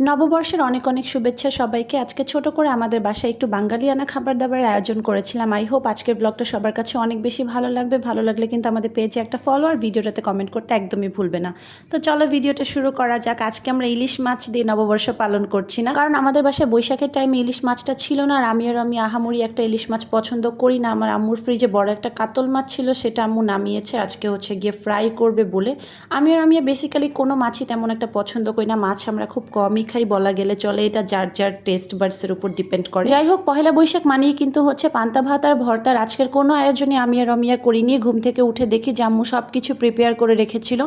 নববর্ষের অনেক অনেক শুভেচ্ছা সবাইকে। আজকে ছোট করে আমাদের বাসায় একটু বাঙালিয়ানা খাবার দাবারের আয়োজন করেছিলাম। আই হোপ আজকের ব্লগটা সবার কাছে অনেক বেশি ভালো লাগবে। ভালো লাগলে কিন্তু আমাদের পেজে একটা ফলো আর ভিডিওটাতে কমেন্ট করতে একদমই ভুলবে না। তো চলো ভিডিওটা শুরু করা যাক। আজকে আমরা ইলিশ মাছ দিয়ে নববর্ষ পালন করছি না। কারণ আমাদের বাসায় বৈশাখের টাইমে ইলিশ মাছটা ছিল না। আর আমি আর আমি আহামরি একটা ইলিশ মাছ পছন্দ করি না। আমার আম্মুর ফ্রিজে বড় একটা কাতল মাছ ছিল, সেটা আম্মু নামিয়েছে। আজকে হচ্ছে গিয়ে ফ্রাই করবে বলে। আমি আর আমি বেসিক্যালি কোনো মাছই তেমন একটা পছন্দ করি না। মাছ আমরা খুব কমই খাই বলা গেলে চলে, এটা যার যার টেস্ট বার্ডসের উপর ডিপেন্ড করে। যাই হোক, পহেলা বৈশাখ মানেই কিন্তু হচ্ছে পান্তা ভাত আর ভর্তার। আজকের কোনো আয়োজনে আমি আর রমিয়া করিনি, ঘুম থেকে উঠে দেখি যে আম্মু সব কিছু প্রিপেয়ার করে রেখেছিল।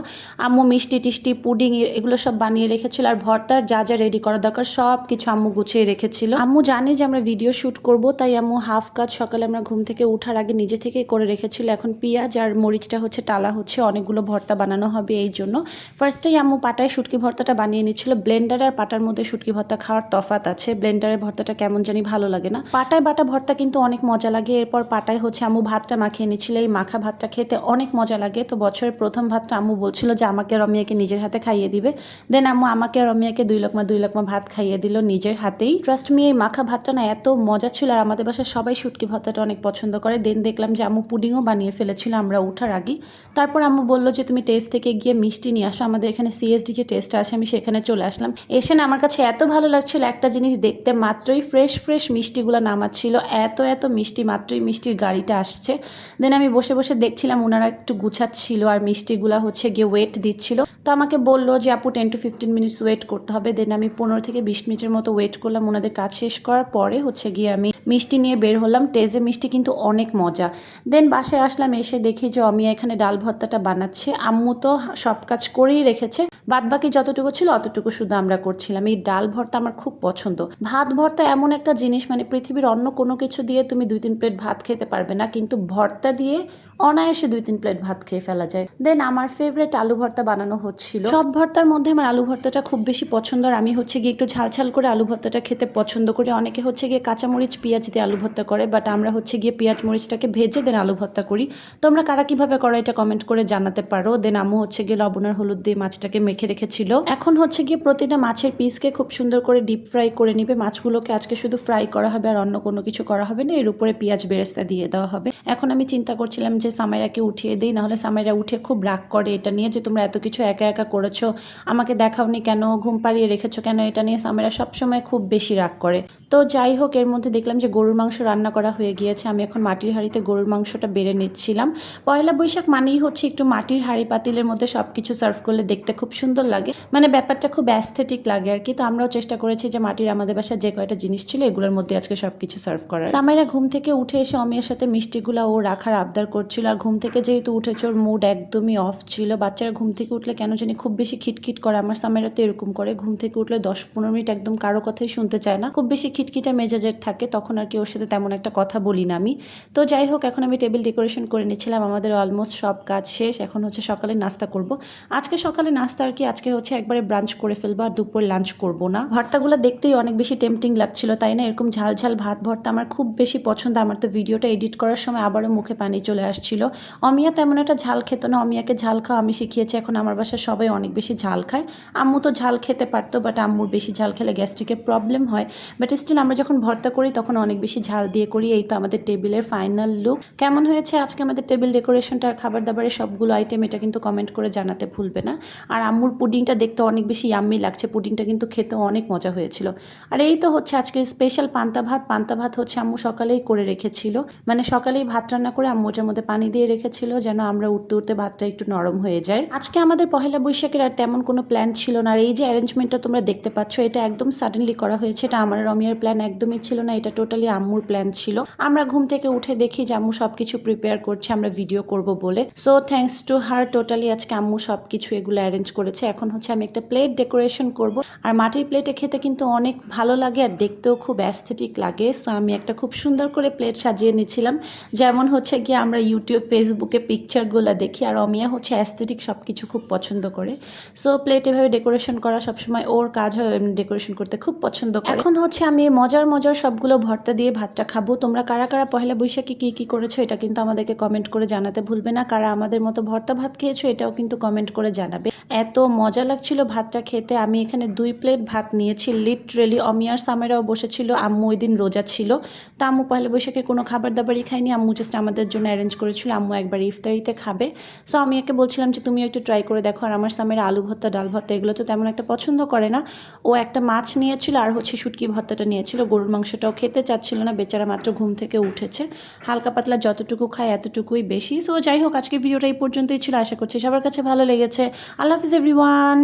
আম্মু মিষ্টি টিষ্টি, পুডিং এগুলো সব বানিয়ে রেখেছিল আর ভর্তার যা যা রেডি করা দরকার সব কিছু আম্মু গুছিয়ে রেখেছিল। আম্মু জানে যে আমরা ভিডিও শ্যুট করব, তাই আম্মু হাফ কাজ সকালে আমরা ঘুম থেকে উঠার আগে নিজে থেকেই করে রেখেছিল। এখন পেঁয়াজ আর মরিচটা হচ্ছে টালা হচ্ছে, অনেকগুলো ভর্তা বানানো হবে এই জন্য। ফার্স্টেই আম্মু পাটায় শুটকি ভর্তাটা বানিয়ে নিচ্ছিল ব্লেন্ডার আর পাটার মধ্যে শুটকি ভর্তা খাওয়ার তফাত আছে ব্লেন্ডারের ভর্তাটা কেমন জানি ভালো লাগে না। পাটায় বাটা ভর্তা কিন্তু অনেক মজা লাগে, এরপর পাটায় হচ্ছে আম্মু ভাতটা মাখিয়ে নিচ্ছিল, এই মাখা ভাতটা খেতে অনেক মজা লাগে। তো বছরের প্রথম ভাতটা আম্মু বলছিল যে, আমাকে রমিয়াকে নিজের হাতে খাইয়ে দিবে। দেন আম্মু আমাকে রমিয়াকে দুই লোকমা দুই লোকমা ভাত খাইয়ে দিল নিজের হাতেই। ট্রাস্ট মি এই মাখা ভাতটা না এত মজা ছিল আর আমাদের বাসায় সবাই শুটকি ভর্তাটা অনেক পছন্দ করে। দেন দেখলাম যে, আম্মু পুডিংও বানিয়ে ফেলেছিল, আমরা উঠার আগে। তারপর আম্মু বলল যে, তুমি টেস্ট থেকে গিয়ে মিষ্টি নিয়ে আসো, আমাদের এখানে সিএসডি যে টেস্ট আছে, আমি সেখানে চলে আসলাম। এসে না, আমার কাছে এত ভালো লাগছিল একটা জিনিস দেখতে মাত্রই ফ্রেশ ফ্রেশ মিষ্টিগুলো নামাচ্ছিল। এত এত মিষ্টি, মাত্রই মিষ্টির গাড়িটা আসছে। দেন আমি বসে বসে দেখছিলাম ওনারা একটু গুছাচ্ছিল আর মিষ্টিগুলো হচ্ছে গিয়ে ওয়েট দিচ্ছিল। তো আমাকে বলল যে, আপু ten to fifteen minutes wait করতে হবে। দেন আমি পনেরো থেকে বিশ মিনিটের মতো ওয়েট করলাম। ওনাদের কাজ শেষ করার পরে হচ্ছে গিয়ে আমি মিষ্টি নিয়ে বের হলাম। টেজে মিষ্টি কিন্তু অনেক মজা। দেন বাসায় আসলাম, এসে দেখি যে অমিয়া এখানে ডাল ভর্তাটা বানাচ্ছে। আম্মু তো সব কাজ করেই রেখেছে। বাদ বাকি যতটুকু ছিল, অতটুকু শুধু আমরা করছিলাম। এই ডাল ভর্তা আমার খুব পছন্দ। ভাত ভর্তা এমন একটা জিনিস মানে পৃথিবীর অন্য কোনো কিছু দিয়ে তুমি দুই তিন প্লেট ভাত খেতে পারবে না। কিন্তু ভর্তা দিয়ে অনায়াসে দুই তিন প্লেট ভাত খেয়ে ফেলা যায়। দেন আমার ফেভারেট আলু ভর্তা বানানো হচ্ছিল। সব ভর্তার মধ্যে আমার আলু ভর্তাটা খুব বেশি পছন্দ। আর আমি হচ্ছে গিয়ে একটু ঝাল ঝাল করে আলু ভর্তাটা খেতে পছন্দ করি। অনেকে হচ্ছে গিয়ে কাঁচামরিচ, পেঁয়াজ দিয়ে আলু ভর্তা করে বাট আমরা হচ্ছে গিয়ে পেঁয়াজ মরিচটাকে ভেজে দেন আলু ভর্তা করি। তোমরা কারা কীভাবে করো এটা কমেন্ট করে জানাতে পারো। দেন আম্মু হচ্ছে গিয়ে লবণ আর হলুদ দিয়ে মাছটাকে মেখে রেখেছিল। এখন হচ্ছে গিয়ে প্রতিটা মাছের পিসকে খুব সুন্দর করে ডিপ ফ্রাই করে নিবে। মাছগুলোকে আজকে শুধু ফ্রাই করা হবে আর অন্য কোনো কিছু করা হবে না, এর উপরে পেঁয়াজ বেরেস্তা দিয়ে দেওয়া হবে। এখন আমি চিন্তা করছিলাম যে সামাইরাকে উঠিয়ে দিই, নাহলে সামাইরা উঠে খুব রাগ করে এটা নিয়ে যে তোমরা এত কিছু একা একা করেছ, আমাকে দেখাওনি কেন, ঘুম পাড়িয়ে রেখেছো কেন, এটা নিয়ে সামাইরা সবসময় খুব বেশি রাগ করে। তো যাই হোক, এর মধ্যে দেখলাম যে গরুর মাংস রান্না করা হয়ে গিয়েছে। আমি এখন মাটির হাঁড়িতে গরুর মাংসটা বেড়ে নিচ্ছিলাম। পয়লা বৈশাখ মানেই হচ্ছে একটু মাটির হাঁড়ি পাতিলের মধ্যে সব কিছু সার্ভ করলে দেখতে খুব সুন্দর লাগে। মানে ব্যাপারটা খুব অ্যাস্থেটিক লাগে আর কি। তো আমরাও চেষ্টা করেছি যে মাটির আমাদের বাসায় যে কয়টা জিনিস ছিল এগুলোর মধ্যে আজকে সব কিছু সার্ভ করার। সামাইরা ঘুম থেকে উঠে এসে অমিয়ার সাথে মিষ্টিগুলো ও রাখার আবদার করছিল। আর ঘুম থেকে যেহেতু উঠেছে, ওর মুড একদমই অফ ছিল। বাচ্চারা ঘুম থেকে উঠলে কেন জানি খুব বেশি খিটখিট করে। আমার সামাইরা তো এরকম করে। ঘুম থেকে উঠলে দশ পনেরো মিনিট একদম কারও কথাই শুনতে চায় না। খুব বেশি খিটখিটা মেজাজের থাকে, তখন আর কি ওর সাথে তেমন একটা কথা বলি না আমি। তো যাই হোক, এখন আমি টেবিল ডেকোরেশন করে নিচ্ছিলাম। আমাদের অলমোস্ট সব কাজ শেষ। এখন হচ্ছে সকালে নাস্তা করব। আজকে সকালে নাস্তা আর কি, আজকে হচ্ছে একবারে ব্রাঞ্চ করে ফেলব আর দুপুর লাঞ্চ করব না। ভর্তাগুলো দেখতেই অনেক বেশি টেম্পটিং লাগছিল, তাই না? এরকম ঝাল ঝাল ভাত ভর্তা আমার খুব বেশি পছন্দ। আমার তো ভিডিওটা এডিট করার সময় আবারও মুখে পানি চলে আসছিল। অমিয়া তেমন একটা ঝাল খেত না। অমিয়াকে ঝাল খাওয়া আমি শিখিয়েছি। এখন আমার বাসায় সবাই অনেক বেশি ঝাল খায়। আম্মু তো ঝাল খেতে পারতো বাট আম্মুর বেশি ঝাল খেলে গ্যাস্ট্রিকের প্রবলেম হয়। বাট স্টিল আমরা যখন ভর্তা করি, তখন অনেক বেশি ঝাল দিয়ে করি, এই তো আমাদের টেবিলের ফাইনাল লুক কেমন হয়েছে আজকে আমাদের টেবিল ডেকোরেশনটা আর খাবার দাবারের সবগুলো আইটেম এটা কিন্তু কমেন্ট করে জানাতে ভুলবে না। আর আম্মুর পুডিংটা দেখতে অনেক বেশি ইয়াম্মি লাগছে, পুডিংটা কিন্তু খেতে অনেক মজা হয়েছিল। আর এই তো হচ্ছে আজকের স্পেশাল পান্তা ভাত। পান্তা ভাত হচ্ছে আম্মু সকালেই করে রেখেছিল। মানে সকালেই ভাত রান্না করে আম্মু ওটার মধ্যে পানি দিয়ে রেখেছিল, যেন আমরা উঠতে উঠতে ভাতটা একটু নরম হয়ে যায়। আজকে আমাদের পহেলা বৈশাখের আর তেমন কোনো প্ল্যান ছিল না। আর এই যে অ্যারেঞ্জমেন্টটা তোমরা দেখতে পাচ্ছ, এটা একদম সাডেনলি করা হয়েছে। এটা আমার রমিয়ার প্ল্যান একদমই ছিল না। এটা টোটালি আম্মুর প্ল্যান ছিল। আমরা ঘুম থেকে উঠে দেখি যে আম্মু সব কিছু প্রিপেয়ার করছে, আমরা ভিডিও করব বলে। So thanks to her totally আজকে আম্মু সব কিছু এগুলো অ্যারেঞ্জ করেছে। এখন হচ্ছে আমি একটা প্লেট ডেকোরেশন করব। আর মাটির প্লেটে খেতে কিন্তু অনেক ভালো লাগে আর দেখতেও খুব অ্যাস্থেটিক লাগে। সো আমি একটা খুব সুন্দর করে প্লেট সাজিয়ে নিয়েছিলাম। যেমন হচ্ছে গিয়ে আমরা ইউটিউব ফেসবুকে পিকচারগুলো দেখি আর অমিয়া হচ্ছে অ্যাস্থেটিক সব কিছু খুব পছন্দ করে। সো প্লেট এভাবে ডেকোরেশন করা সবসময় ওর কাজ হয় ডেকোরেশন করতে খুব পছন্দ করে। এখন হচ্ছে আমি মজার মজার সবগুলো ভর্তা ভর্তা দিয়ে ভাতটা খাব। তোমরা কারা কারা পহেলা বৈশাখে কী কী করেছ এটা কিন্তু আমাদেরকে কমেন্ট করে জানাতে ভুলবে না। কারা আমাদের মতো ভর্তা ভাত খেয়েছো এটাও কিন্তু কমেন্ট করে জানাবে। এত মজা লাগছিল ভাতটা খেতে। আমি এখানে দুই প্লেট ভাত নিয়েছি। লিটারেলি অমিয়ার সামেরাও বসেছিল। আম্মু ওই দিন রোজা ছিল। তা আম্মু পয়লা বৈশাখে কোনো খাবার দাবারই খাইনি আম্মু জাস্ট আমাদের জন্য অ্যারেঞ্জ করেছিল। আম্মু একবার ইফতারিতে খাবে। সো আমি একে বলছিলাম যে তুমি একটু ট্রাই করে দেখো। আর আমার সামের আলু ভর্তা, ডাল ভর্তা এগুলো তো তেমন একটা পছন্দ করে না। ও একটা মাছ নিয়েছিল আর হচ্ছে শুটকি ভর্তাটা নিয়েছিল। গরুর মাংসটাও খেতে চাচ্ছিল না, বেচারা মাত্র ঘুম থেকে উঠেছে। হালকা পাতলা যতটুকু খায় এতটুকুই বেশি। সো যাই হোক আজকে ভিডিওটা এই পর্যন্তই ছিল। আশা করছি সবার কাছে ভালো লেগেছে। আল্লাহ হাফিজ এভরিওয়ান